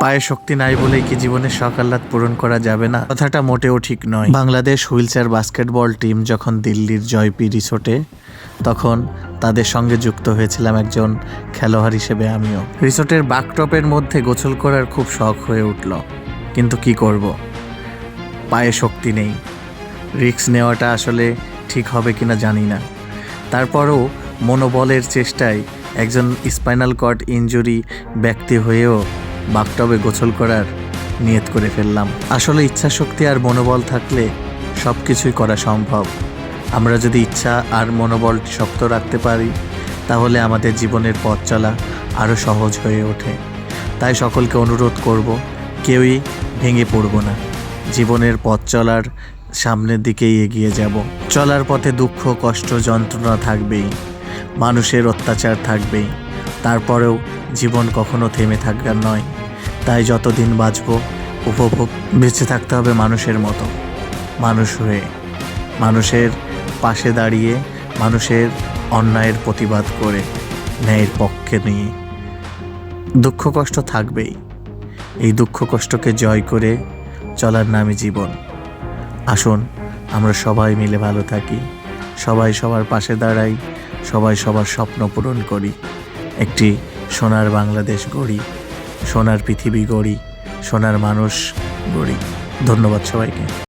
পায়ে শক্তি নাই বলেই কি জীবনের সকাল্লাত পূরণ করা যাবে না? কথাটা মোটেও ঠিক নয়। বাংলাদেশ হুইলচেয়ার বাস্কেটবল টিম যখন দিল্লির জয়পি রিসোর্টে, তখন তাদের সঙ্গে যুক্ত হয়েছিলাম একজন খেলোয়াড় হিসেবে আমিও। রিসোর্টের বাকটপের মধ্যে গোসল করার খুব শখ হয়ে উঠল। কিন্তু কি করব? পায়ে শক্তি নেই। রিস্ক নেওয়াটা আসলে ঠিক হবে কিনা জানি না। তারপরও মনোবলের চেষ্টায় একজন স্পাইনাল কর্ড ইনজুরি ব্যক্তি হয়েও বাকটবে গোসল করার নিয়ত করে ফেললাম। আসলে ইচ্ছা শক্তি আর মনোবল থাকলে সব কিছুই করা সম্ভব। আমরা যদি ইচ্ছা আর মনোবল শক্ত রাখতে পারি, তাহলে আমাদের জীবনের পথ চলা আরও সহজ হয়ে ওঠে। তাই সকলকে অনুরোধ করব, কেউই ভেঙে পড়ব না। জীবনের পথ চলার সামনের দিকেই এগিয়ে যাব। চলার পথে দুঃখ, কষ্ট, যন্ত্রণা থাকবেই। মানুষের অত্যাচার থাকবেই। তারপরেও জীবন কখনো থেমে থাকার নয়। তাই যতদিন বাঁচব, উপভোগ বেঁচে থাকতে হবে মানুষের মতো। মানুষ হয়ে, মানুষের পাশে দাঁড়িয়ে, মানুষের অন্যায়ের প্রতিবাদ করে, ন্যায়ের পক্ষে নিয়ে। দুঃখ কষ্ট থাকবেই। এই দুঃখ কষ্টকে জয় করে চলার নামে জীবন। আসুন, আমরা সবাই মিলে ভালো থাকি। সবাই সবার পাশে দাঁড়াই, সবাই সবার স্বপ্ন পূরণ করি। একটি সোনার বাংলাদেশ গড়ি। সোনার পৃথিবী গড়ি সোনার মানুষ গড়ি। ধন্যবাদ সবাইকে।